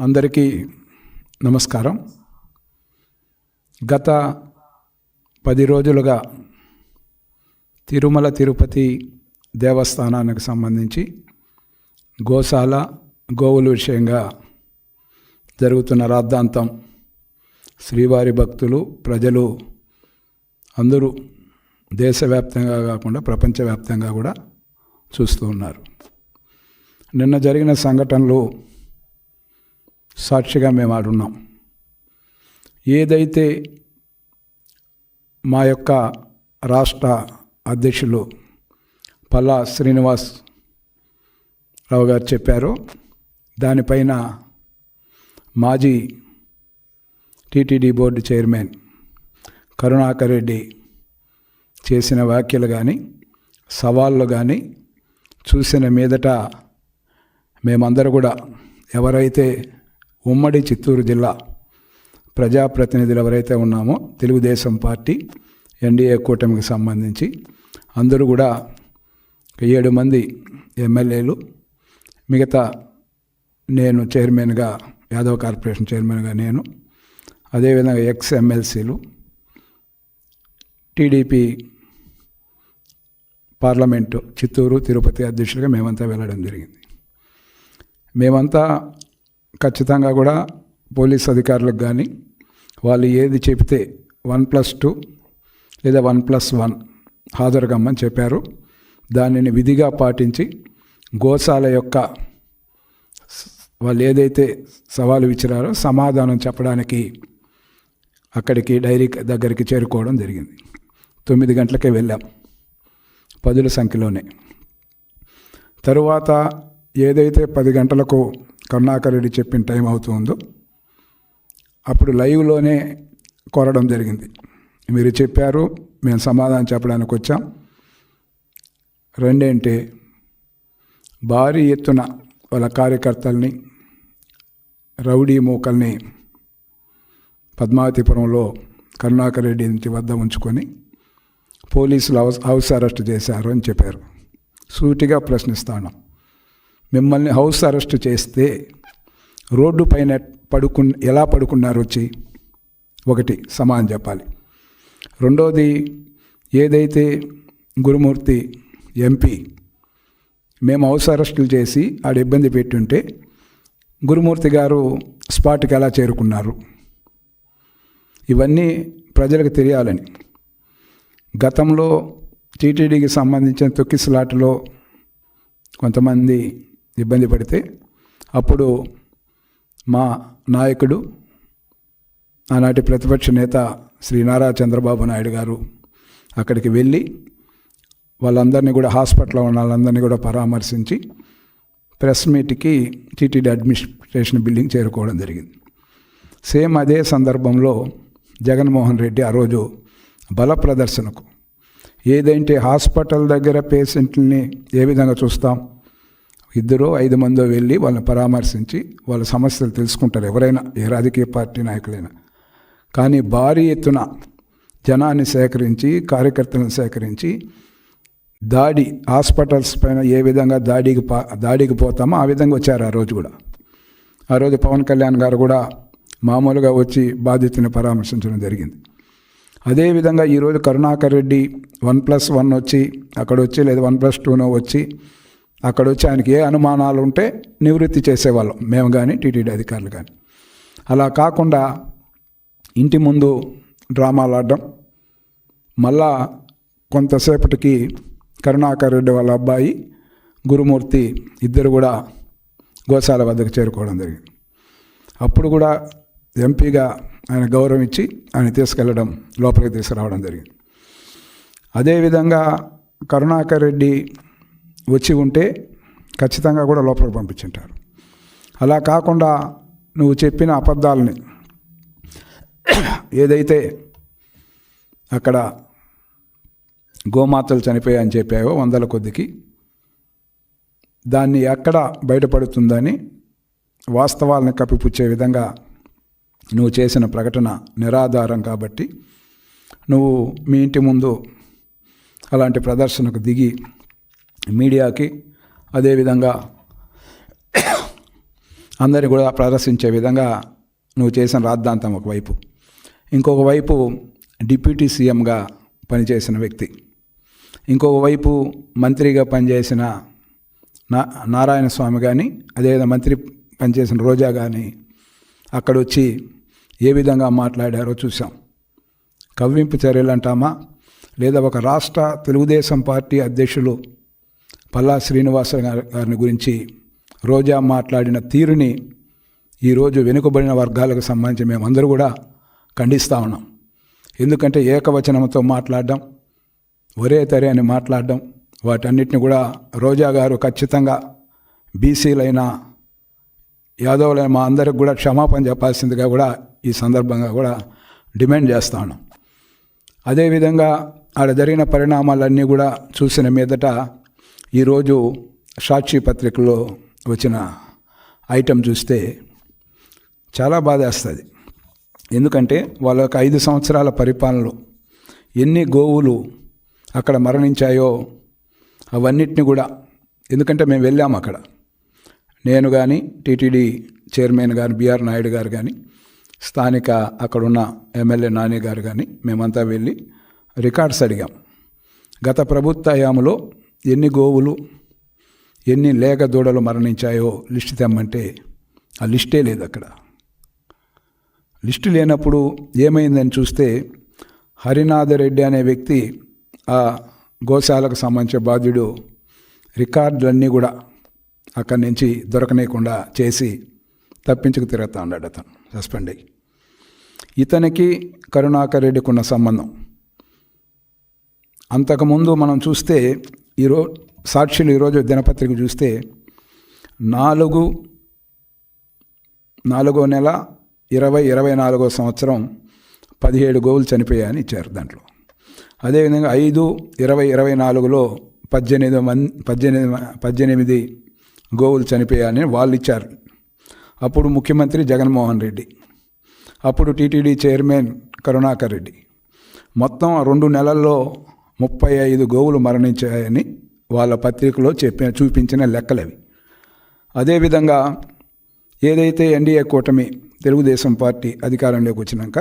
అందరికీ నమస్కారం. గత పది రోజులుగా తిరుమల తిరుపతి దేవస్థానానికి సంబంధించి గోశాల గోవుల విషయంగా జరుగుతున్న రాద్ధాంతం శ్రీవారి భక్తులు ప్రజలు అందరూ దేశవ్యాప్తంగా కాకుండా ప్రపంచవ్యాప్తంగా కూడా చూస్తూ ఉన్నారు. నిన్న జరిగిన సంఘటనలు సాక్షిగా మేము ఆడున్నాం ఏదైతే మా యొక్క రాష్ట్ర అధ్యక్షులు పల్లా శ్రీనివాస్ రావు గారు చెప్పారో దానిపైన మాజీ TTD board chairman Karunakar Reddy చేసిన వ్యాఖ్యలు కానీ సవాళ్ళు కానీ చూసిన మీదట మేమందరూ కూడా ఎవరైతే ఉమ్మడి చిత్తూరు జిల్లా ప్రజాప్రతినిధులు ఎవరైతే ఉన్నామో తెలుగుదేశం పార్టీ ఎన్డీఏ కూటమికి సంబంధించి అందరూ కూడా ఏడు మంది ఎమ్మెల్యేలు మిగతా నేను చైర్మన్గా యాదవ్ కార్పొరేషన్ చైర్మన్గా నేను అదేవిధంగా ఎక్స్ ఎమ్మెల్సీలు టీడీపీ పార్లమెంటు చిత్తూరు తిరుపతి అధ్యక్షులుగా మేమంతా వెళ్ళడం జరిగింది. మేమంతా ఖచ్చితంగా కూడా పోలీస్ అధికారులకు కానీ వాళ్ళు ఏది చెప్తే వన్ ప్లస్ టూ లేదా వన్ ప్లస్ వన్ హాజరుగమ్మని చెప్పారు. దానిని విధిగా పాటించి గోశాల యొక్క వాళ్ళు ఏదైతే సవాలు ఇచ్చినారో సమాధానం చెప్పడానికి అక్కడికి డైరీ దగ్గరికి చేరుకోవడం జరిగింది. తొమ్మిది గంటలకే వెళ్ళాం పదుల సంఖ్యలోనే. తరువాత ఏదైతే పది గంటలకు కరుణాకర్ రెడ్డి చెప్పిన టైం అవుతుందో అప్పుడు లైవ్లోనే కోరడం జరిగింది. మీరు చెప్పారు మేము సమాధానం చెప్పడానికి వచ్చాం. రెండేంటే భారీ ఎత్తున వాళ్ళ కార్యకర్తల్ని రౌడీ మూకల్ని పద్మావతిపురంలో కరుణాకర్ రెడ్డి ఇంటి వద్ద ఉంచుకొని పోలీసులు హౌస్ హౌస్ అరెస్ట్ చేశారు అని చెప్పారు. సూటిగా ప్రశ్నిస్తాను. మిమ్మల్ని హౌస్ అరెస్ట్ చేస్తే రోడ్డు పైన పడుకు ఎలా పడుకున్నారు వచ్చి ఒకటి సమాధానం చెప్పాలి. రెండోది ఏదైతే గురుమూర్తి ఎంపీ మేము హౌస్ అరెస్టులు చేసి ఆడ ఇబ్బంది పెట్టుంటే గురుమూర్తి గారు స్పాట్కి ఎలా చేరుకున్నారు? ఇవన్నీ ప్రజలకు తెలియాలని. గతంలో టీటీడీకి సంబంధించిన తొక్కిసలాటలో కొంతమంది ఇబ్బంది పడితే అప్పుడు మా నాయకుడు ఆనాటి ప్రతిపక్ష నేత శ్రీ నారా చంద్రబాబు నాయుడు గారు అక్కడికి వెళ్ళి వాళ్ళందరినీ కూడా హాస్పిటల్లో ఉన్న వాళ్ళందరినీ కూడా పరామర్శించి ప్రెస్ మీట్కి టీటీడీ అడ్మినిస్ట్రేషన్ బిల్డింగ్ చేరుకోవడం జరిగింది. సేమ్ అదే సందర్భంలో జగన్మోహన్ రెడ్డి ఆ రోజు బల ప్రదర్శనకు ఏదంటే హాస్పిటల్ దగ్గర పేషెంట్ని ఏ విధంగా చూస్తాం ఇద్దరు ఐదు మందో వెళ్ళి వాళ్ళని పరామర్శించి వాళ్ళ సమస్యలు తెలుసుకుంటారు. ఎవరైనా ఏ రాజకీయ పార్టీ నాయకులైనా. కానీ భారీ ఎత్తున జనాన్ని సేకరించి కార్యకర్తలను సేకరించి దాడి హాస్పిటల్స్ పైన ఏ విధంగా దాడికి పా దాడికి పోతామో ఆ విధంగా వచ్చారు ఆ రోజు కూడా. ఆ రోజు పవన్ కళ్యాణ్ గారు కూడా మామూలుగా వచ్చి బాధితుని పరామర్శించడం జరిగింది. అదేవిధంగా ఈరోజు Karunakar Reddy one plus one వచ్చి అక్కడ వచ్చి లేదా వన్ ప్లస్ టూనో వచ్చి అక్కడ వచ్చి ఆయనకి ఏ అనుమానాలు ఉంటే నివృత్తి చేసేవాళ్ళం. మేము కానీ టీటీడీ అధికారులు కానీ అలా కాకుండా ఇంటి ముందు డ్రామాలు ఆడడం మళ్ళా కొంతసేపటికి కరుణాకర్ రెడ్డి వాళ్ళ అబ్బాయి గురుమూర్తి ఇద్దరు కూడా గోశాల వద్దకు చేరుకోవడం జరిగింది. అప్పుడు కూడా ఎంపీగా ఆయన గౌరవం ఇచ్చి ఆయన తీసుకెళ్ళడం లోపలికి తీసుకురావడం జరిగింది. అదేవిధంగా కరుణాకర్ రెడ్డి వచ్చి ఉంటే ఖచ్చితంగా కూడా లోపలికి పంపించుంటారు. అలా కాకుండా నువ్వు చెప్పిన అబద్ధాలని ఏదైతే అక్కడ గోమాతలు చనిపోయాయని చెప్పావో వందల కొద్దికి దాన్ని ఎక్కడ బయటపడుతుందని వాస్తవాలను కప్పిపుచ్చే విధంగా నువ్వు చేసిన ప్రకటన నిరాధారం కాబట్టి నువ్వు మీ ఇంటి ముందు అలాంటి ప్రదర్శనకు దిగి మీడియాకి అదేవిధంగా అందరినీ కూడా ప్రదర్శించే విధంగా నువ్వు చేసిన రాద్ధాంతం ఒకవైపు. ఇంకొక వైపు డిప్యూటీ సీఎంగా పనిచేసిన వ్యక్తి. ఇంకొక వైపు మంత్రిగా పనిచేసిన నా నారాయణ స్వామి కానీ అదేవిధంగా మంత్రి పనిచేసిన రోజా కానీ అక్కడ వచ్చి ఏ విధంగా మాట్లాడారో చూసాం కవ్వింపు చర్యలు అంటామా లేదా ఒక రాష్ట్ర తెలుగుదేశం పార్టీ అధ్యక్షులు పల్లా శ్రీనివాస గారి గారిని గురించి రోజా మాట్లాడిన తీరుని ఈరోజు వెనుకబడిన వర్గాలకు సంబంధించి మేమందరూ కూడా ఖండిస్తూ ఉన్నాం. ఎందుకంటే ఏకవచనంతో మాట్లాడడం ఒరే తరే అని మాట్లాడడం వాటన్నిటిని కూడా రోజా గారు ఖచ్చితంగా బీసీలైన యాదవులైన మా అందరికి కూడా క్షమాపణ చెప్పాల్సిందిగా కూడా ఈ సందర్భంగా కూడా డిమాండ్ చేస్తా ఉన్నాం. అదేవిధంగా ఆడ జరిగిన పరిణామాలన్నీ కూడా చూసిన మీదట ఈరోజు సాక్షి పత్రికలో వచ్చిన ఐటెం చూస్తే చాలా బాధేస్తుంది. ఎందుకంటే వాళ్ళ యొక్క ఐదు సంవత్సరాల పరిపాలనలో ఎన్ని గోవులు అక్కడ మరణించాయో అవన్నిటిని కూడా ఎందుకంటే మేము వెళ్ళాము అక్కడ. నేను కానీ టీటీడీ చైర్మన్ గారు బిఆర్ నాయుడు గారు కానీ స్థానిక అక్కడున్న ఎమ్మెల్యే నాని గారు కానీ మేమంతా వెళ్ళి రికార్డ్స్ అడిగాం. గత ప్రభుత్వ హయాంలో ఎన్ని గోవులు ఎన్ని లేగ దూడలు మరణించాయో లిస్ట్ తెమ్మంటే ఆ లిస్టే లేదు అక్కడ. లిస్టు లేనప్పుడు ఏమైందని చూస్తే హరినాథరెడ్డి అనే వ్యక్తి ఆ గోశాలకు సంబంధించిన బాధ్యుడు రికార్డులన్నీ కూడా అక్కడి నుంచి దొరకనేకుండా చేసి తప్పించుకు తిరుగుతా ఉన్నాడు అతను సస్పెండ్ అయ్యి. ఇతనికి కరుణాకర్ రెడ్డికి ఉన్న సంబంధం. అంతకుముందు మనం చూస్తే ఈరో సాక్షులు ఈరోజు దినపత్రిక చూస్తే నాలుగు నాలుగో నెల ఇరవై ఇరవై నాలుగో సంవత్సరం పదిహేడు గోవులు చనిపోయాయని ఇచ్చారు దాంట్లో. అదేవిధంగా ఐదు ఇరవై ఇరవై నాలుగులో పద్దెనిమిది మంది పద్దెనిమిది పద్దెనిమిది గోవులు చనిపోయాయని వాళ్ళు ఇచ్చారు. అప్పుడు ముఖ్యమంత్రి జగన్మోహన్ రెడ్డి అప్పుడు టీటీడీ చైర్మన్ కరుణాకర్ రెడ్డి. మొత్తం రెండు నెలల్లో ముప్పై ఐదు గోవులు మరణించాయని వాళ్ళ పత్రికలో చెప్పిన చూపించిన లెక్కలవి. అదేవిధంగా ఏదైతే ఎన్డీఏ కూటమి తెలుగుదేశం పార్టీ అధికారంలోకి వచ్చినాక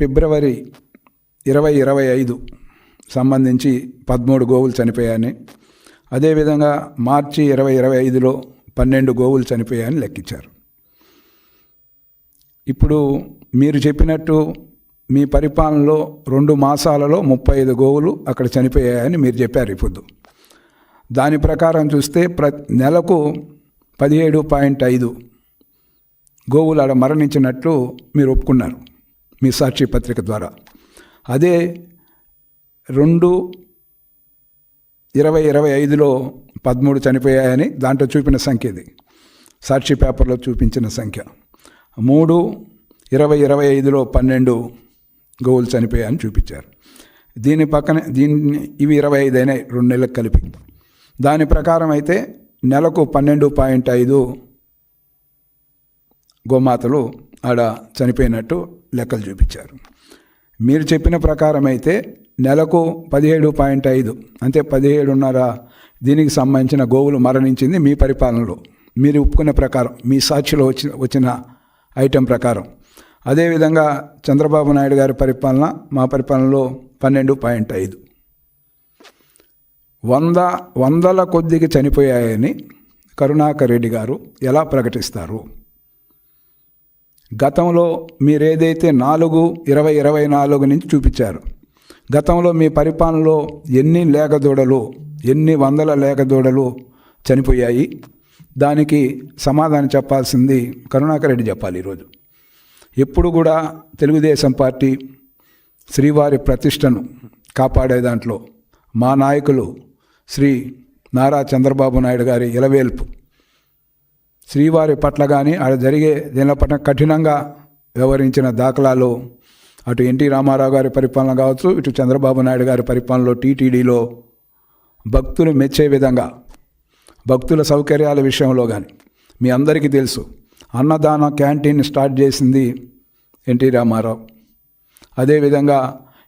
ఫిబ్రవరి ఇరవై ఇరవై ఐదు సంబంధించి పదమూడు గోవులు చనిపోయాయని అదేవిధంగా మార్చి ఇరవై ఇరవై ఐదులో పన్నెండు గోవులు చనిపోయాయని లెక్కించారు. ఇప్పుడు మీరు చెప్పినట్టు మీ పరిపాలనలో రెండు మాసాలలో ముప్పై ఐదు గోవులు అక్కడ చనిపోయాయని మీరు చెప్పారు ఇప్పుడు. దాని ప్రకారం చూస్తే ప్ర నెలకు పదిహేడు పాయింట్ ఐదు గోవులు ఆడ మరణించినట్లు మీరు ఒప్పుకున్నారు మీ సాక్షి పత్రిక ద్వారా. అదే రెండు ఇరవై ఇరవై ఐదులో పదమూడు చనిపోయాయని దాంట్లో చూపిన సంఖ్య ఇది. సాక్షి పేపర్లో చూపించిన సంఖ్య. మూడు ఇరవై ఇరవై ఐదులో పన్నెండు గోవులు చనిపోయాయని చూపించారు. దీని పక్కన దీన్ని ఇవి ఇరవై ఐదు అయినాయి రెండు నెలలకు కలిపి దాని ప్రకారం అయితే నెలకు పన్నెండు పాయింట్ ఐదు గోమాతలు ఆడ చనిపోయినట్టు లెక్కలు చూపించారు. మీరు చెప్పిన ప్రకారం అయితే నెలకు పదిహేడు పాయింట్ ఐదు అంటే పదిహేడున్నర దీనికి సంబంధించిన గోవులు మరణించింది మీ పరిపాలనలో. మీరు ఒప్పుకునే ప్రకారం మీ సాక్షిలో వచ్చిన వచ్చిన ఐటెం ప్రకారం. అదేవిధంగా చంద్రబాబు నాయుడు గారి పరిపాలన మా పరిపాలనలో పన్నెండు పాయింట్ ఐదు. వంద వందల కొద్దికి చనిపోయాయని కరుణాకర్ రెడ్డి గారు ఎలా ప్రకటిస్తారు? గతంలో మీరేదైతే నాలుగు ఇరవై ఇరవై నాలుగు నుంచి చూపించారు గతంలో మీ పరిపాలనలో ఎన్ని లేగదూడలు ఎన్ని వందల లేగదూడలు చనిపోయాయి? దానికి సమాధానం చెప్పాల్సింది కరుణాకర్ రెడ్డి చెప్పాలి ఈరోజు. ఎప్పుడు కూడా తెలుగుదేశం పార్టీ శ్రీవారి ప్రతిష్టను కాపాడే దాంట్లో మా నాయకులు శ్రీ నారా చంద్రబాబు నాయుడు గారి ఇలవేల్పు శ్రీవారి పట్ల కానీ ఆడ జరిగే దీనిల పట్ల కఠినంగా వ్యవహరించిన దాఖలాలు అటు ఎన్టీ రామారావు గారి పరిపాలన కావచ్చు ఇటు చంద్రబాబు నాయుడు గారి పరిపాలనలో టీటీడీలో భక్తులు మెచ్చే విధంగా భక్తుల సౌకర్యాల విషయంలో కానీ మీ అందరికీ తెలుసు అన్నదాన క్యాంటీన్ స్టార్ట్ చేసింది ఎన్టీ రామారావు. అదేవిధంగా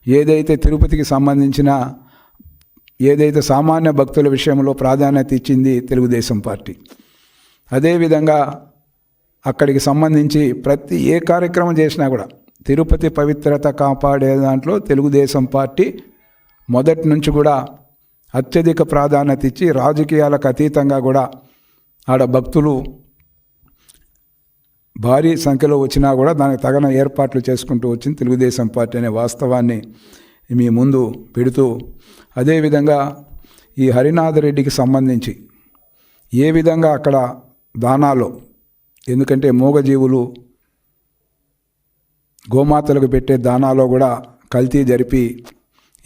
ఏదైతే తిరుపతికి సంబంధించిన ఏదైతే సామాన్య భక్తుల విషయంలో ప్రాధాన్యత ఇచ్చింది తెలుగుదేశం పార్టీ. అదేవిధంగా అక్కడికి సంబంధించి ప్రతి ఏ కార్యక్రమం చేసినా కూడా తిరుపతి పవిత్రత కాపాడే దాంట్లో తెలుగుదేశం పార్టీ మొదటి నుంచి కూడా అత్యధిక ప్రాధాన్యత ఇచ్చి రాజకీయాలకు అతీతంగా కూడా ఆడ భక్తులు భారీ సంఖ్యలో వచ్చినా కూడా దానికి తగిన ఏర్పాట్లు చేసుకుంటూ వచ్చింది తెలుగుదేశం పార్టీ అనే వాస్తవాన్ని మీ ముందు పెడుతూ అదేవిధంగా ఈ హరినాథ రెడ్డికి సంబంధించి ఏ విధంగా అక్కడ దానాలో ఎందుకంటే మూగజీవులు గోమాతలకు పెట్టే దానాలో కూడా కల్తీ జరిపి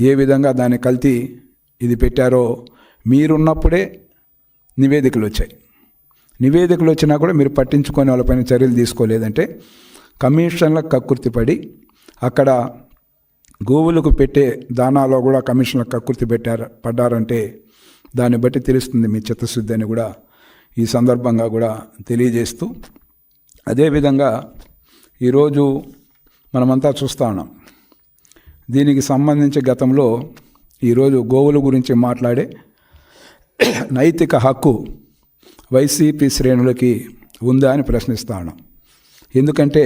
ఏ విధంగా దాని కల్తీ ఇది పెట్టారో మీరున్నప్పుడే నివేదికలు వచ్చాయి. నివేదికలు వచ్చినా కూడా మీరు పట్టించుకొని వాళ్ళపైన చర్యలు తీసుకోలేదంటే కమిషన్లకు కక్కుర్తిపడి అక్కడ గోవులకు పెట్టే దానాలో కూడా కమిషన్లకు కక్కుర్తి పెట్టారు పడ్డారంటే దాన్ని బట్టి తెలుస్తుంది మీ చిత్తశుద్ధి అని కూడా ఈ సందర్భంగా కూడా తెలియజేస్తూ. అదేవిధంగా ఈరోజు మనమంతా చూస్తూ ఉన్నాం. దీనికి సంబంధించి గతంలో ఈరోజు గోవుల గురించి మాట్లాడే నైతిక హక్కు వైసీపీ శ్రేణులకి ఉందా అని ప్రశ్నిస్తాను. ఎందుకంటే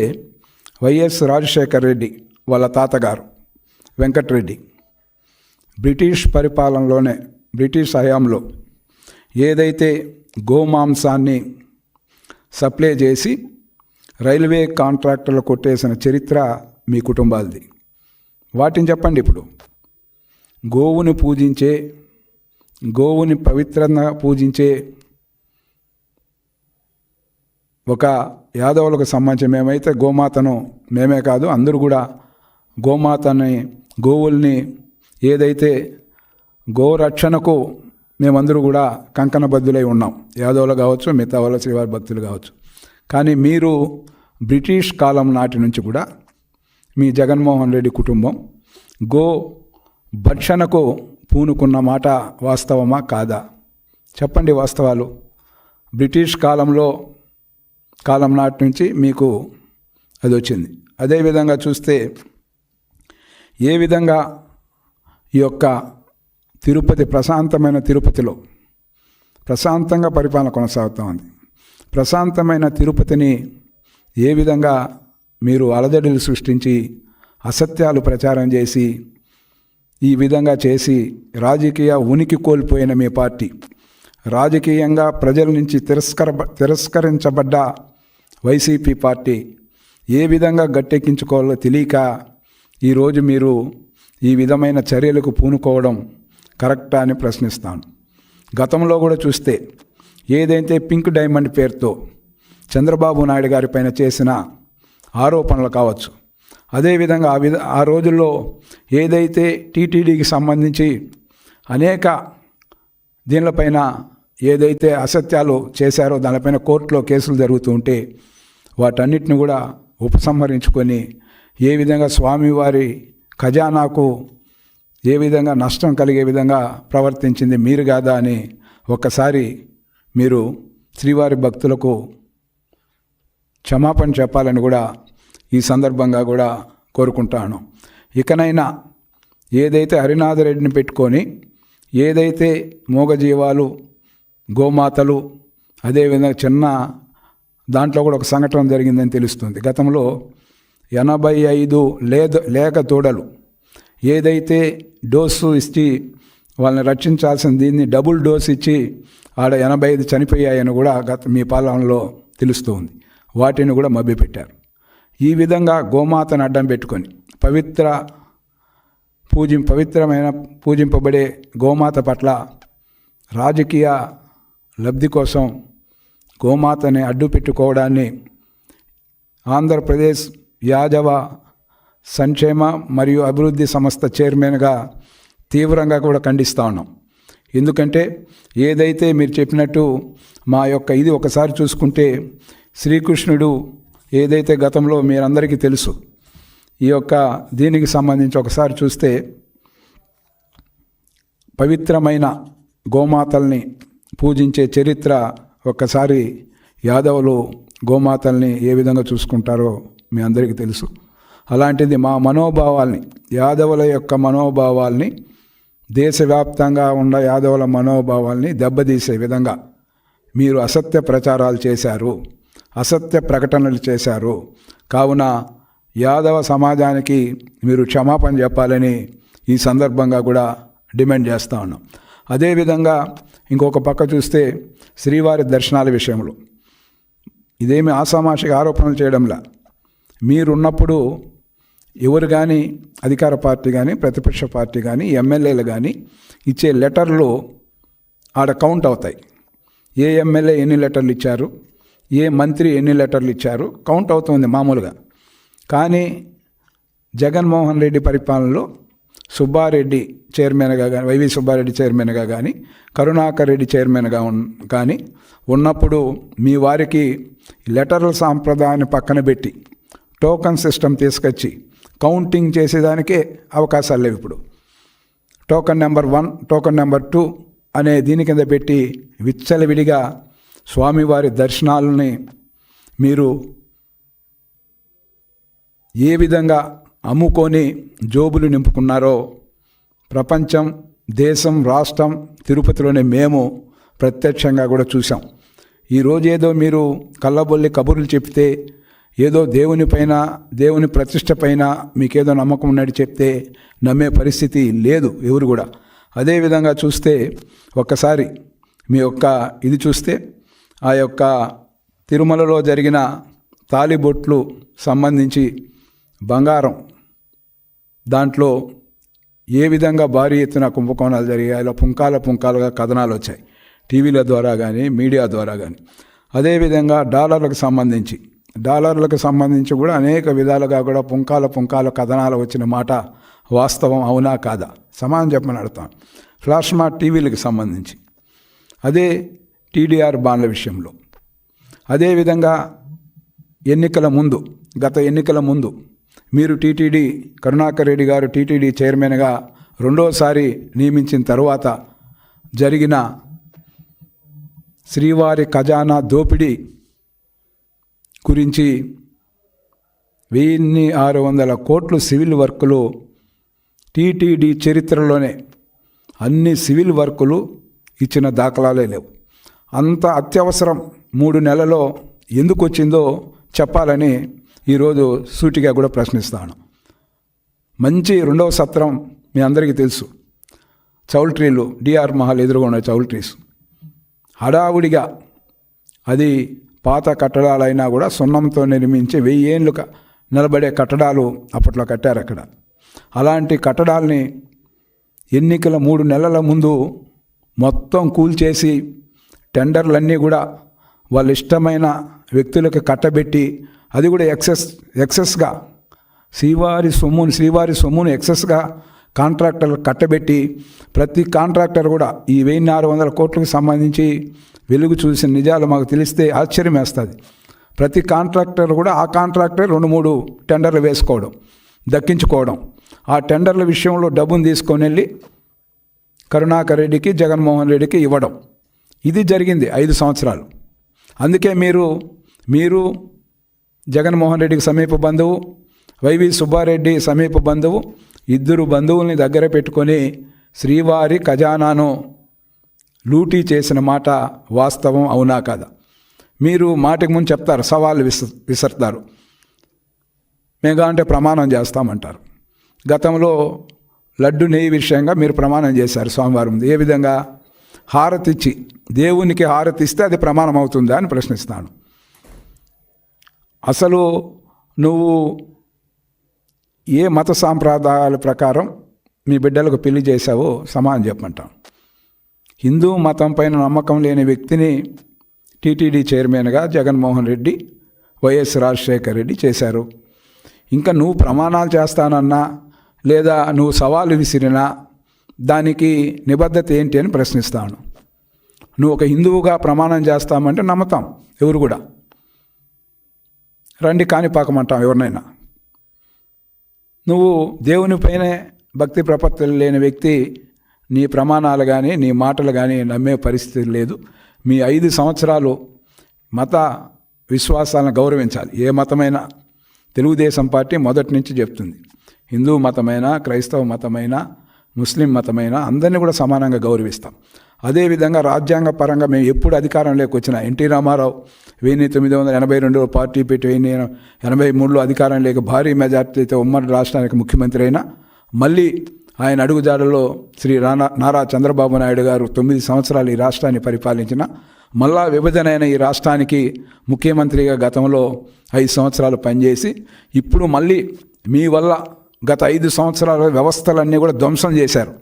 వైఎస్ రాజశేఖర్ రెడ్డి వాళ్ళ తాతగారు వెంకట్రెడ్డి బ్రిటిష్ పరిపాలనలోనే బ్రిటిష్ హయాంలో ఏదైతే గోమాంసాన్ని సప్లై చేసి రైల్వే కాంట్రాక్టర్లు కొట్టేసిన చరిత్ర మీ కుటుంబాలది. వాటిని చెప్పండి ఇప్పుడు. గోవుని పూజించే గోవుని పవిత్రంగా పూజించే ఒక యాదవులకు సంబంధించి మేమైతే గోమాతను మేమే కాదు అందరూ కూడా గోమాతని గోవుల్ని ఏదైతే గోరక్షణకు మేమందరూ కూడా కంకణబద్ధులై ఉన్నాం. యాదవులు కావచ్చు మిగతా వాళ్ళ శ్రీవారి భక్తులు కావచ్చు. కానీ మీరు బ్రిటిష్ కాలం నాటి నుంచి కూడా మీ జగన్మోహన్ రెడ్డి కుటుంబం గో భక్షణకు పూనుకున్న మాట వాస్తవమా కాదా? చెప్పండి వాస్తవాలు. బ్రిటిష్ కాలంలో కాలం నాటి నుంచి మీకు అది వచ్చింది. అదేవిధంగా చూస్తే ఏ విధంగా ఈ యొక్క తిరుపతి ప్రశాంతమైన తిరుపతిలో ప్రశాంతంగా పరిపాలన కొనసాగుతూ ఉంది. ప్రశాంతమైన తిరుపతిని ఏ విధంగా మీరు అలజడులు సృష్టించి అసత్యాలు ప్రచారం చేసి ఈ విధంగా చేసి రాజకీయ ఉనికి కోల్పోయిన మీ పార్టీ రాజకీయంగా ప్రజల నుంచి తిరస్కర తిరస్కరించబడ్డ వైసీపీ పార్టీ ఏ విధంగా గట్టెక్కించుకోవాలో తెలియక ఈరోజు మీరు ఈ విధమైన చర్యలకు పూనుకోవడం కరెక్టా అని ప్రశ్నిస్తాను. గతంలో కూడా చూస్తే ఏదైతే పింక్ డైమండ్ పేరుతో చంద్రబాబు నాయుడు గారి పైన చేసిన ఆరోపణలు కావచ్చు అదేవిధంగా ఆ విధ ఆ రోజుల్లో ఏదైతే టీటీడీకి సంబంధించి అనేక దీనిపైన ఏదైతే అసత్యాలు చేశారో దానిపైన కోర్టులో కేసులు జరుగుతూ ఉంటే వాటన్నిటిని కూడా ఉపసంహరించుకొని ఏ విధంగా స్వామివారి ఖజానాకు ఏ విధంగా నష్టం కలిగే విధంగా ప్రవర్తించింది మీరు కాదా అని ఒక్కసారి మీరు శ్రీవారి భక్తులకు క్షమాపణ చెప్పాలని కూడా ఈ సందర్భంగా కూడా కోరుకుంటాను. ఇకనైనా ఏదైతే హరినాథరెడ్డిని పెట్టుకొని ఏదైతే మూగజీవాలు గోమాతలు అదేవిధంగా చిన్న దాంట్లో కూడా ఒక సంఘటన జరిగిందని తెలుస్తుంది. గతంలో ఎనభై ఐదు లేద లేక తోడలు ఏదైతే డోసు ఇచ్చి వాళ్ళని రక్షించాల్సిన దీన్ని డబుల్ డోస్ ఇచ్చి ఆడ ఎనభై ఐదు చనిపోయాయని కూడా గత మీ పాలనలో తెలుస్తుంది. వాటిని కూడా మభ్యపెట్టారు. ఈ విధంగా గోమాతను అడ్డం పెట్టుకొని పవిత్ర పూజిం పవిత్రమైన పూజింపబడే గోమాత పట్ల రాజకీయ లబ్ధి కోసం గోమాతని అడ్డు పెట్టుకోవడాన్ని ఆంధ్రప్రదేశ్ యాదవ సంక్షేమ మరియు అభివృద్ధి సంస్థ చైర్మన్గా తీవ్రంగా కూడా ఖండిస్తూ ఉన్నాం. ఎందుకంటే ఏదైతే మీరు చెప్పినట్టు మా యొక్క ఇది ఒకసారి చూసుకుంటే శ్రీకృష్ణుడు ఏదైతే గతంలో మీరందరికీ తెలుసు ఈ యొక్క దీనికి సంబంధించి ఒకసారి చూస్తే పవిత్రమైన గోమాతల్ని పూజించే చరిత్ర ఒక్కసారి యాదవులు గోమాతల్ని ఏ విధంగా చూసుకుంటారో మీ అందరికీ తెలుసు. అలాంటిది మా మనోభావాల్ని యాదవుల యొక్క మనోభావాల్ని దేశవ్యాప్తంగా ఉన్న యాదవుల మనోభావాల్ని దెబ్బతీసే విధంగా మీరు అసత్య ప్రచారాలు చేశారు అసత్య ప్రకటనలు చేశారు. కావున యాదవ సమాజానికి మీరు క్షమాపణ చెప్పాలని ఈ సందర్భంగా కూడా డిమాండ్ చేస్తూ ఉన్నాం. అదేవిధంగా ఇంకొక పక్క చూస్తే శ్రీవారి దర్శనాల విషయంలో. ఇదేమి ఆసామాషిక ఆరోపణలు చేయడంలా? మీరున్నప్పుడు ఎవరు కానీ అధికార పార్టీ కానీ ప్రతిపక్ష పార్టీ కానీ ఎమ్మెల్యేలు కానీ ఇచ్చే లెటర్లు ఆడ కౌంట్ అవుతాయి. ఏ ఎమ్మెల్యే ఎన్ని లెటర్లు ఇచ్చారు? ఏ మంత్రి ఎన్ని లెటర్లు ఇచ్చారు? కౌంట్ అవుతుంది మామూలుగా. కానీ జగన్మోహన్ రెడ్డి పరిపాలనలో సుబ్బారెడ్డి చైర్మన్గా కానీ వైవి సుబ్బారెడ్డి చైర్మన్గా కానీ కరుణాకర్ రెడ్డి చైర్మన్గా ఉన్ కానీ ఉన్నప్పుడు మీ వారికి లెటర్ల సాంప్రదాయాన్ని పక్కన పెట్టి టోకన్ సిస్టమ్ తీసుకొచ్చి కౌంటింగ్ చేసేదానికే అవకాశాలు లేవు ఇప్పుడు. Token number one token number two అనే దీని కింద పెట్టి విచ్చలవిడిగా స్వామివారి దర్శనాలని మీరు ఏ విధంగా అమ్ముకొని జోబులు నింపుకున్నారో ప్రపంచం దేశం రాష్ట్రం తిరుపతిలోనే మేము ప్రత్యక్షంగా కూడా చూసాం ఈరోజు ఏదో మీరు కళ్ళబొల్లి కబుర్లు చెప్తే ఏదో దేవుని పైన దేవుని ప్రతిష్ట పైన మీకేదో నమ్మకం ఉన్నట్టు చెప్తే నమ్మే పరిస్థితి లేదు ఎవరు కూడా. అదేవిధంగా చూస్తే ఒక్కసారి మీ యొక్క ఇది చూస్తే ఆ యొక్క తిరుమలలో జరిగిన తాలిబొట్లు సంబంధించి బంగారం దాంట్లో ఏ విధంగా భారీ ఎత్తున కుంభకోణాలు జరిగాయో పుంకాల పుంకాలుగా కథనాలు వచ్చాయి. టీవీల ద్వారా కానీ మీడియా ద్వారా కానీ అదేవిధంగా డాలర్లకు సంబంధించి డాలర్లకు సంబంధించి కూడా అనేక విధాలుగా కూడా పుంకాల పుంకాల కథనాలు వచ్చిన మాట వాస్తవం అవునా కాదా? సమానం చెప్పమని అడుగుతాను. ఫ్లాష్మా టీవీలకు సంబంధించి. అదే టీడీఆర్ బాండ్ల విషయంలో. అదేవిధంగా ఎన్నికల ముందు గత ఎన్నికల ముందు మీరు టీటీడీ కరుణాకర్ రెడ్డి గారు టీటీడీ చైర్మన్గా రెండోసారి నియమించిన తర్వాత జరిగిన శ్రీవారి ఖజానా దోపిడీ గురించి వెయ్యిన్ని ఆరు వందల కోట్లు సివిల్ వర్కులు టీటీడీ చరిత్రలోనే అన్ని సివిల్ వర్కులు ఇచ్చిన దాఖలాలే లేవు. అంత అత్యవసరం మూడు నెలలో ఎందుకు వచ్చిందో చెప్పాలని ఈరోజు సూటిగా కూడా ప్రశ్నిస్తాను. మంచి రెండవ సత్రం మీ అందరికీ తెలుసు. చౌల్ట్రీలు డిఆర్ మహల్ ఎదురుగా ఉన్న చౌల్ట్రీస్ హడావుడిగా అది పాత కట్టడాలైనా కూడా సున్నంతో నిర్మించి వెయ్యేళ్ళు నిలబడే కట్టడాలు అప్పట్లో కట్టారు అక్కడ. అలాంటి కట్టడాల్ని ఎన్నికల మూడు నెలల ముందు మొత్తం కూల్చేసి టెండర్లన్నీ కూడా వాళ్ళ ఇష్టమైన వ్యక్తులకు కట్టబెట్టి అది కూడా ఎక్సెస్ ఎక్సెస్గా. శ్రీవారి సొమ్మును శ్రీవారి సొమ్మును ఎక్సెస్గా కాంట్రాక్టర్లు కట్టబెట్టి ప్రతి కాంట్రాక్టర్ కూడా ఈ వెయ్యి ఆరు వందల కోట్లకు సంబంధించి వెలుగు చూసిన నిజాలు మాకు తెలిస్తే ఆశ్చర్యం వేస్తుంది. ప్రతి కాంట్రాక్టర్ కూడా ఆ కాంట్రాక్టర్ రెండు మూడు టెండర్లు వేసుకోవడం దక్కించుకోవడం. ఆ టెండర్ల విషయంలో డబ్బును తీసుకొని వెళ్ళి కరుణాకర్ రెడ్డికి జగన్మోహన్ రెడ్డికి ఇవ్వడం. ఇది జరిగింది ఐదు సంవత్సరాలు. అందుకే మీరు మీరు జగన్మోహన్ రెడ్డికి సమీప బంధువు వైవి సుబ్బారెడ్డి సమీప బంధువు ఇద్దరు బంధువుల్ని దగ్గర పెట్టుకొని శ్రీవారి ఖజానాను లూటీ చేసిన మాట వాస్తవం అవునా కాదా? మీరు మాటికి ముందు చెప్తారు సవాళ్ళు విస విసరుతారు. మేఘా అంటే ప్రమాణం చేస్తామంటారు. గతంలో లడ్డు నెయ్యి విషయంగా మీరు ప్రమాణం చేశారు సోమవారం ఏ విధంగా? హారతి ఇచ్చి దేవునికి హారతి ఇస్తే అది ప్రమాణం అవుతుందా అని ప్రశ్నిస్తాను. అసలు నువ్వు ఏ మత సాంప్రదాయాల ప్రకారం మీ బిడ్డలకు పెళ్ళి చేశావో సమానం చెప్పమంటాం. హిందూ మతం పైన నమ్మకం లేని వ్యక్తిని టీటీడీ చైర్మన్గా జగన్మోహన్ రెడ్డి వైఎస్ రాజశేఖర్ రెడ్డి చేశారు. ఇంకా నువ్వు ప్రమాణాలు చేస్తానన్నా లేదా నువ్వు సవాలు విసిరినా దానికి నిబద్ధత ఏంటి అని ప్రశ్నిస్తాను. నువ్వు ఒక హిందువుగా ప్రమాణం చేస్తామంటే నమ్ముతాం ఎవరు కూడా. రండి కాణిపాకమంటాం ఎవరినైనా. నువ్వు దేవునిపైనే భక్తి ప్రపత్తులు లేని వ్యక్తి నీ ప్రమాణాలు కానీ నీ మాటలు కానీ నమ్మే పరిస్థితి లేదు. మీ ఐదు సంవత్సరాలు మత విశ్వాసాలను గౌరవించాలి. ఏ మతమైనా తెలుగుదేశం పార్టీ మొదటి నుంచి చెప్తుంది. హిందూ మతమైనా క్రైస్తవ మతమైనా ముస్లిం మతమైనా అందరినీ కూడా సమానంగా గౌరవిస్తాం. అదేవిధంగా రాజ్యాంగ పరంగా మేము ఎప్పుడు అధికారంలోకి వచ్చిన ఎన్టీ రామారావు వెయ్యి తొమ్మిది వందల ఎనభై రెండులో పార్టీ పెట్టి వెయ్యి ఎనభై మూడులో అధికారం లేక భారీ మెజార్టీతో ఉమ్మడి రాష్ట్రానికి ముఖ్యమంత్రి అయినా మళ్ళీ ఆయన అడుగుజాడలో శ్రీ రానా నారా చంద్రబాబు నాయుడు గారు తొమ్మిది సంవత్సరాలు ఈ రాష్ట్రాన్ని పరిపాలించిన మళ్ళా విభజన అయిన ఈ రాష్ట్రానికి ముఖ్యమంత్రిగా గతంలో ఐదు సంవత్సరాలు పనిచేసి ఇప్పుడు మళ్ళీ మీ వల్ల గత ఐదు సంవత్సరాల వ్యవస్థలన్నీ కూడా ధ్వంసం చేశారు.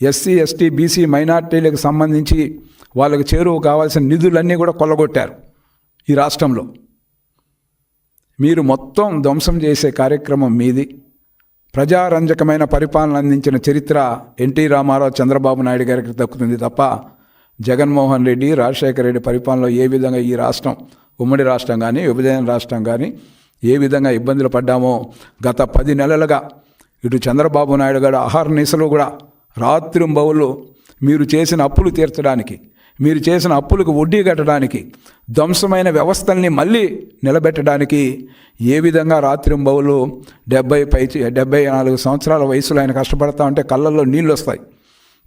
ఎస్సీ ఎస్టీ బీసీ మైనార్టీలకు సంబంధించి వాళ్ళకి చేరువు కావాల్సిన నిధులన్నీ కూడా కొల్లగొట్టారు ఈ రాష్ట్రంలో. మీరు మొత్తం ధ్వంసం చేసే కార్యక్రమం మీది. ప్రజారంజకమైన పరిపాలన అందించిన చరిత్ర ఎన్టీ రామారావు చంద్రబాబు నాయుడు గారికి దక్కుతుంది తప్ప జగన్మోహన్ రెడ్డి రాజశేఖర రెడ్డి పరిపాలనలో ఏ విధంగా ఈ రాష్ట్రం ఉమ్మడి రాష్ట్రం కానీ విభజన రాష్ట్రం కానీ ఏ విధంగా ఇబ్బందులు పడ్డామో గత పది నెలలుగా ఇటు చంద్రబాబు నాయుడు గారు ఆహార నిశలు కూడా రాత్రింబవులు మీరు చేసిన అప్పులు తీర్చడానికి మీరు చేసిన అప్పులకు వడ్డీ కట్టడానికి ధ్వంసమైన వ్యవస్థల్ని మళ్ళీ నిలబెట్టడానికి ఏ విధంగా రాత్రింబవులు డెబ్బై పై డెబ్బై నాలుగు సంవత్సరాల వయసులో ఆయన కష్టపడతా ఉంటే కళ్ళల్లో నీళ్ళు వస్తాయి.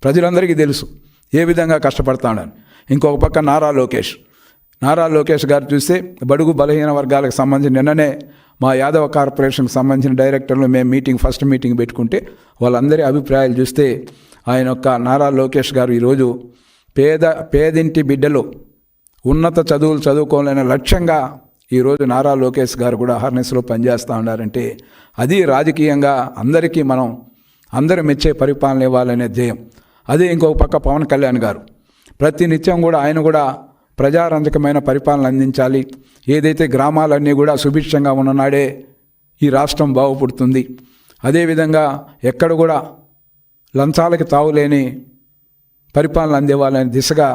ప్రజలందరికీ తెలుసు ఏ విధంగా కష్టపడతాడని ఇంకొక పక్క నారా లోకేష్. నారా లోకేష్ గారు చూస్తే బడుగు బలహీన వర్గాలకు సంబంధించి నిన్ననే మా యాదవ కార్పొరేషన్కి సంబంధించిన డైరెక్టర్లు మేము మీటింగ్ ఫస్ట్ మీటింగ్ పెట్టుకుంటే వాళ్ళందరి అభిప్రాయాలు చూస్తే ఆయన యొక్క నారా లోకేష్ గారు ఈరోజు పేద పేదింటి బిడ్డలు ఉన్నత చదువులు చదువుకోలేని లక్ష్యంగా ఈరోజు నారా లోకేష్ గారు కూడా హర్నెస్లో పనిచేస్తూ ఉన్నారంటే అది రాజకీయంగా అందరికీ మనం అందరూ మెచ్చే పరిపాలన ఇవ్వాలనే ధ్యేయం. అదే ఇంకొక పక్క పవన్ కళ్యాణ్ గారు. ప్రతి నిత్యం కూడా ఆయన కూడా ప్రజారంజకమైన పరిపాలన అందించాలి. ఏదైతే గ్రామాలన్నీ కూడా సుభిక్షంగా ఉన్ననాడే ఈ రాష్ట్రం బాగుపడుతుంది. అదేవిధంగా ఎక్కడ కూడా లంచాలకి తావులేని పరిపాలన అందివ్వాలనే దిశగా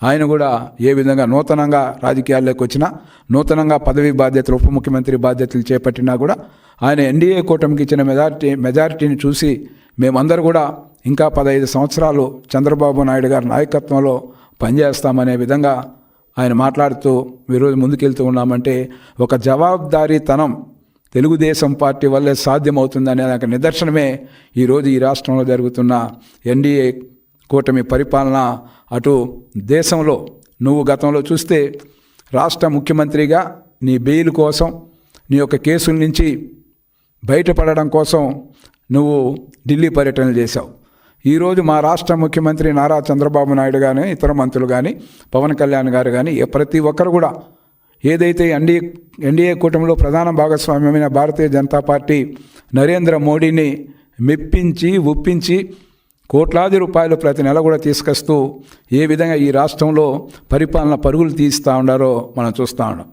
ఆయన కూడా ఏ విధంగా నూతనంగా రాజకీయాల్లోకి వచ్చినా నూతనంగా పదవి బాధ్యతలు ఉప ముఖ్యమంత్రి బాధ్యతలు చేపట్టినా కూడా ఆయన ఎన్డీఏ కూటమికి ఇచ్చిన మెజారిటీ మెజారిటీని చూసి మేమందరూ కూడా ఇంకా పదహైదు సంవత్సరాలు చంద్రబాబు నాయుడు గారి నాయకత్వంలో పనిచేస్తామనే విధంగా ఆయన మాట్లాడుతూ ఈరోజు ముందుకెళ్తూ ఉన్నామంటే ఒక జవాబుదారీతనం తెలుగుదేశం పార్టీ వల్లే సాధ్యమవుతుందనే ఒక నిదర్శనమే ఈరోజు ఈ రాష్ట్రంలో జరుగుతున్న ఎన్డీఏ కూటమి పరిపాలన. అటు దేశంలో నువ్వు గతంలో చూస్తే రాష్ట్ర ముఖ్యమంత్రిగా నీ బెయిల్ కోసం నీ యొక్క కేసుల నుంచి బయటపడడం కోసం నువ్వు ఢిల్లీ పర్యటనలు చేశావు. ఈరోజు మా రాష్ట్ర ముఖ్యమంత్రి నారా చంద్రబాబు నాయుడు కానీ ఇతర మంత్రులు కానీ పవన్ కళ్యాణ్ గారు కానీ ప్రతి ఒక్కరు కూడా ఏదైతే ఎన్డీఏ ఎన్డీఏ కూటమిలో ప్రధాన భాగస్వామ్యమైన భారతీయ జనతా పార్టీ నరేంద్ర మోడీని మెప్పించి ఒప్పించి కోట్లాది రూపాయలు ప్రతి నెల కూడా తీసుకొస్తూ ఏ విధంగా ఈ రాష్ట్రంలో పరిపాలన పరుగులు తీస్తూ ఉండారో మనం చూస్తూ ఉన్నాం.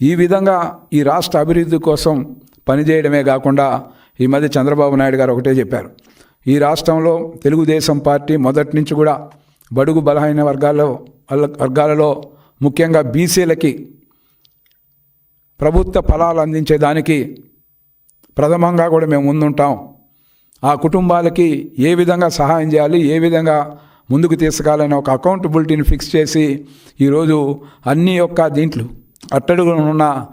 ఈ విధంగా ఈ రాష్ట్ర అభివృద్ధి కోసం పనిచేయడమే కాకుండా ఈ మధ్య చంద్రబాబు నాయుడు గారు ఒకటే చెప్పారు. ఈ రాష్ట్రంలో తెలుగుదేశం పార్టీ మొదటి నుంచి కూడా బడుగు బలహీన వర్గాల్లో వర్గాలలో ముఖ్యంగా బీసీలకి ప్రభుత్వ ఫలాలు అందించేదానికి ప్రథమంగా కూడా మేము ముందుంటాం. ఆ కుటుంబాలకి ఏ విధంగా సహాయం చేయాలి ఏ విధంగా ముందుకు తీసుకెళ్ళాలని ఒక అకౌంటబిలిటీని ఫిక్స్ చేసి ఈరోజు అన్ని యొక్క దీంట్లో అట్టడుగున ఉన్న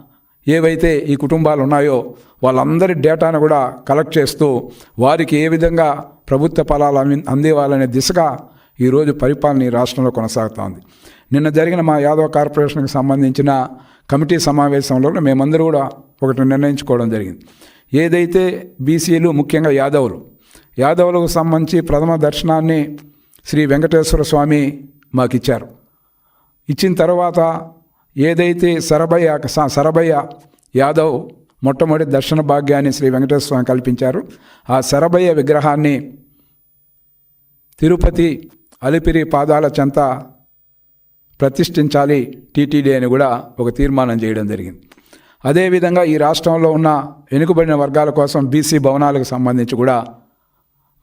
ఏవైతే ఈ కుటుంబాలు ఉన్నాయో వాళ్ళందరి డేటాను కూడా కలెక్ట్ చేస్తూ వారికి ఏ విధంగా ప్రభుత్వ ఫలాలు అంది- అందేవాలనే దిశగా ఈరోజు పరిపాలన ఈ రాష్ట్రంలో కొనసాగుతోంది. నిన్న జరిగిన మా యాదవ్ కార్పొరేషన్కి సంబంధించిన కమిటీ సమావేశంలో మేమందరూ కూడా ఒకటి నిర్ణయించుకోవడం జరిగింది. ఏదైతే బీసీలు ముఖ్యంగా యాదవులు యాదవులకు సంబంధించి ప్రథమ దర్శనాన్ని శ్రీ వెంకటేశ్వర స్వామి మాకు ఇచ్చారు ఇచ్చిన తర్వాత ఏదైతే సరభయ్య సరభయ్య యాదవ్ మొట్టమొదటి దర్శన భాగ్యాన్ని శ్రీ వెంకటేశ్వర స్వామి కల్పించారు ఆ సరభయ్య విగ్రహాన్ని తిరుపతి అలిపిరి పాదాల చెంత ప్రతిష్ఠించాలి టీటీడీ అని కూడా ఒక తీర్మానం చేయడం జరిగింది. అదేవిధంగా ఈ రాష్ట్రంలో ఉన్న వెనుకబడిన వర్గాల కోసం బీసీ భవనాలకు సంబంధించి కూడా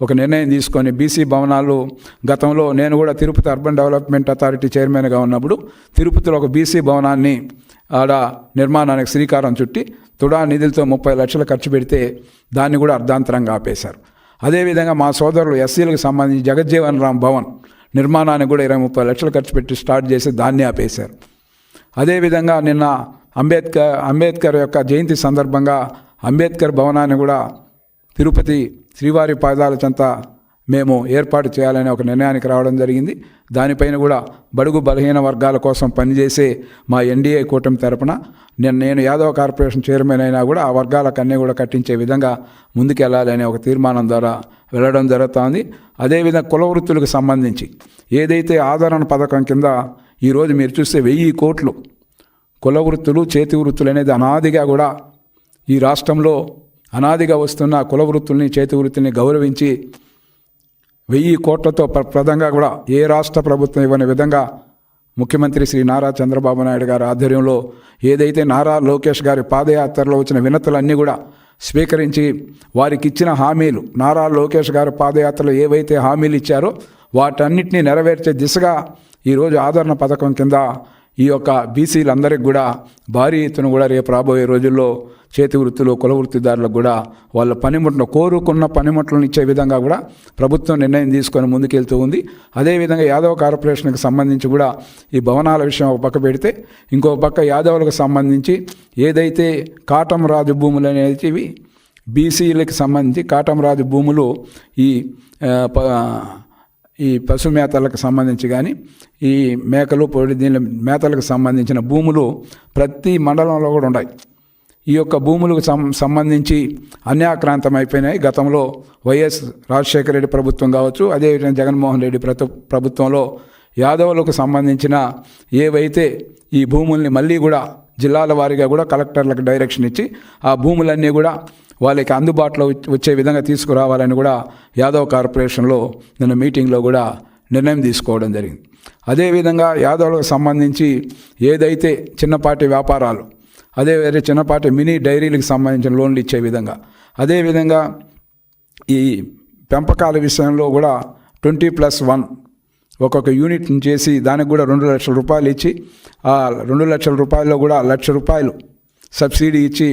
ఒక నిర్ణయం తీసుకొని బీసీ భవనాలు గతంలో నేను కూడా తిరుపతి అర్బన్ డెవలప్మెంట్ అథారిటీ చైర్మన్గా ఉన్నప్పుడు తిరుపతిలో ఒక బీసీ భవనాన్ని ఆడ నిర్మాణానికి శ్రీకారం చుట్టి తుడా నిధులతో ముప్పై లక్షలు ఖర్చు పెడితే దాన్ని కూడా అర్ధాంతరంగా ఆపేశారు. అదేవిధంగా మా సోదరులు ఎస్సీలకు సంబంధించి జగజ్జీవన్ రామ్ భవన్ నిర్మాణానికి కూడా ఇరవై ముప్పై లక్షలు ఖర్చు పెట్టి స్టార్ట్ చేసి దాన్ని ఆపేశారు. అదేవిధంగా నిన్న అంబేద్కర్ అంబేద్కర్ యొక్క జయంతి సందర్భంగా అంబేద్కర్ భవనాన్ని కూడా తిరుపతి శ్రీవారి పాదాల చెంత మేము ఏర్పాటు చేయాలనే ఒక నిర్ణయానికి రావడం జరిగింది. దానిపైన కూడా బడుగు బలహీన వర్గాల కోసం పనిచేసే మా ఎన్డీఏ కూటమి తరపున నేను నేను యాదవ కార్పొరేషన్ చైర్మన్ అయినా కూడా ఆ వర్గాలకు అన్నీ కూడా కట్టించే విధంగా ముందుకెళ్ళాలనే ఒక తీర్మానం ద్వారా వెళ్ళడం జరుగుతోంది. అదేవిధంగా కుల వృత్తులకు సంబంధించి ఏదైతే ఆదరణ పథకం కింద ఈరోజు మీరు చూస్తే వెయ్యి కోట్లు కుల వృత్తులు చేతి వృత్తులు అనేది అనాదిగా కూడా ఈ రాష్ట్రంలో అనాదిగా వస్తున్న కుల వృత్తుల్ని చేతి వృత్తుల్ని గౌరవించి వెయ్యి కోట్లతో ప్ర- ప్రదంగా కూడా ఏ రాష్ట్ర ప్రభుత్వం ఇవ్వని విధంగా ముఖ్యమంత్రి శ్రీ నారా చంద్రబాబు నాయుడు గారి ఆధ్వర్యంలో ఏదైతే నారా లోకేష్ గారి పాదయాత్రలో వచ్చిన వినతులన్నీ కూడా స్వీకరించి వారికి ఇచ్చిన హామీలు నారా లోకేష్ గారి పాదయాత్రలో ఏవైతే హామీలు ఇచ్చారో వాటన్నిటిని నెరవేర్చే దిశగా ఈరోజు ఆదరణ పథకం కింద ఈ యొక్క బీసీలందరికీ కూడా భారీ ఎత్తున కూడా రేపు రాబోయే రోజుల్లో చేతి వృత్తులు కుల వృత్తిదారులకు కూడా వాళ్ళ పనిముట్లను కోరుకున్న పనిముట్లను ఇచ్చే విధంగా కూడా ప్రభుత్వం నిర్ణయం తీసుకొని ముందుకెళ్తూ ఉంది. అదేవిధంగా యాదవ కార్పొరేషన్కి సంబంధించి కూడా ఈ భవనాల విషయం ఒక పక్క పెడితే ఇంకో పక్క యాదవులకు సంబంధించి ఏదైతే కాటం రాజు భూములు అనేటివి బీసీలకు సంబంధించి కాటం రాజు భూములు ఈ ప- ఈ పశు మేతలకు సంబంధించి కానీ ఈ మేకలు పొడి దీని మేతలకు సంబంధించిన భూములు ప్రతి మండలంలో కూడా ఉన్నాయి. ఈ యొక్క భూములకు సం సంబంధించి అన్యాక్రాంతం అయిపోయినాయి గతంలో వైఎస్ రాజశేఖర రెడ్డి ప్రభుత్వం కావచ్చు అదేవిధంగా జగన్మోహన్ రెడ్డి ప్రతి ప్రభుత్వంలో యాదవులకు సంబంధించిన ఏవైతే ఈ భూముల్ని మళ్ళీ కూడా జిల్లాల వారీగా కూడా కలెక్టర్లకు డైరెక్షన్ ఇచ్చి ఆ భూములన్నీ కూడా వాళ్ళకి అందుబాటులో వచ్చే- వచ్చే విధంగా తీసుకురావాలని కూడా యాదవ్ కార్పొరేషన్లో నిన్న మీటింగ్లో కూడా నిర్ణయం తీసుకోవడం జరిగింది. అదేవిధంగా యాదవులకు సంబంధించి ఏదైతే చిన్నపాటి వ్యాపారాలు అదే వేరే చిన్నపాటి మినీ డైరీలకు సంబంధించిన లోన్లు ఇచ్చే విధంగా. అదేవిధంగా ఈ పెంపకాల విషయంలో కూడా ట్వంటీ ప్లస్ వన్ ఒక్కొక్క యూనిట్ని చేసి దానికి కూడా రెండు లక్షల రూపాయలు ఇచ్చి ఆ రెండు లక్షల రూపాయల్లో కూడా లక్ష రూపాయలు సబ్సిడీ ఇచ్చి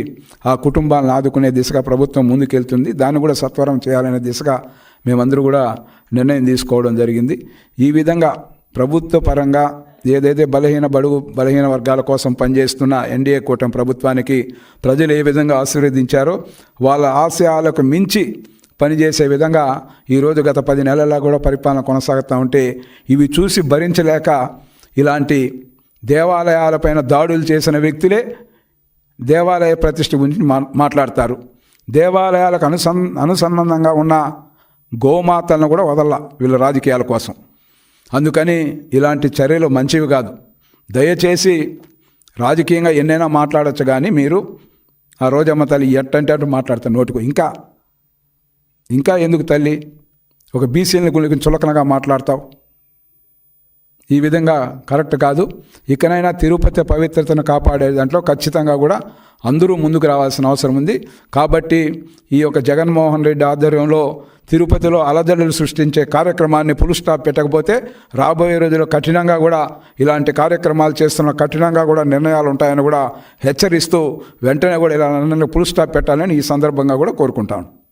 ఆ కుటుంబాలను ఆదుకునే దిశగా ప్రభుత్వం ముందుకెళ్తుంది. దాన్ని కూడా సత్వరం చేయాలనే దిశగా మేమందరూ కూడా నిర్ణయం తీసుకోవడం జరిగింది. ఈ విధంగా ప్రభుత్వ పరంగా ఏదైతే బలహీన బడుగు బలహీన వర్గాల కోసం పనిచేస్తున్న ఎన్డీఏ కూటమి ప్రభుత్వానికి ప్రజలు ఏ విధంగా ఆశీర్వదించారో వాళ్ళ ఆశయాలకు మించి పనిచేసే విధంగా ఈరోజు గత పది నెలల్లో కూడా పరిపాలన కొనసాగుతూ ఉంటే ఇవి చూసి భరించలేక ఇలాంటి దేవాలయాలపైన దాడులు చేసిన వ్యక్తులే దేవాలయ ప్రతిష్ఠ గురించి మా మాట్లాడతారు. దేవాలయాలకు అనుసన్ అనుసంబంధంగా ఉన్న గోమాతలను కూడా వదల వీళ్ళ రాజకీయాల కోసం. అందుకని ఇలాంటి చర్యలు మంచివి కాదు. దయచేసి రాజకీయంగా ఎన్నైనా మాట్లాడచ్చు కానీ మీరు ఆ రోజమ్మ తల్లి ఎట్టంటే అటు మాట్లాడతారు నోటికు. ఇంకా ఇంకా ఎందుకు తల్లి? ఒక బీసీని గురించి చులకనగా మాట్లాడతావు. ఈ విధంగా కరెక్ట్ కాదు. ఇకనైనా తిరుపతి పవిత్రతను కాపాడే దాంట్లో ఖచ్చితంగా కూడా అందరూ ముందుకు రావాల్సిన అవసరం ఉంది. కాబట్టి ఈ యొక్క జగన్మోహన్ రెడ్డి ఆధ్వర్యంలో తిరుపతిలో అలజడులు సృష్టించే కార్యక్రమాన్ని పులు స్టాప్ పెట్టకపోతే రాబోయే రోజుల్లో కఠినంగా కూడా ఇలాంటి కార్యక్రమాలు చేస్తున్న కఠినంగా కూడా నిర్ణయాలు ఉంటాయని కూడా హెచ్చరిస్తూ వెంటనే కూడా ఇలా పులు స్టాప్ పెట్టాలని ఈ సందర్భంగా కూడా కోరుకుంటాను.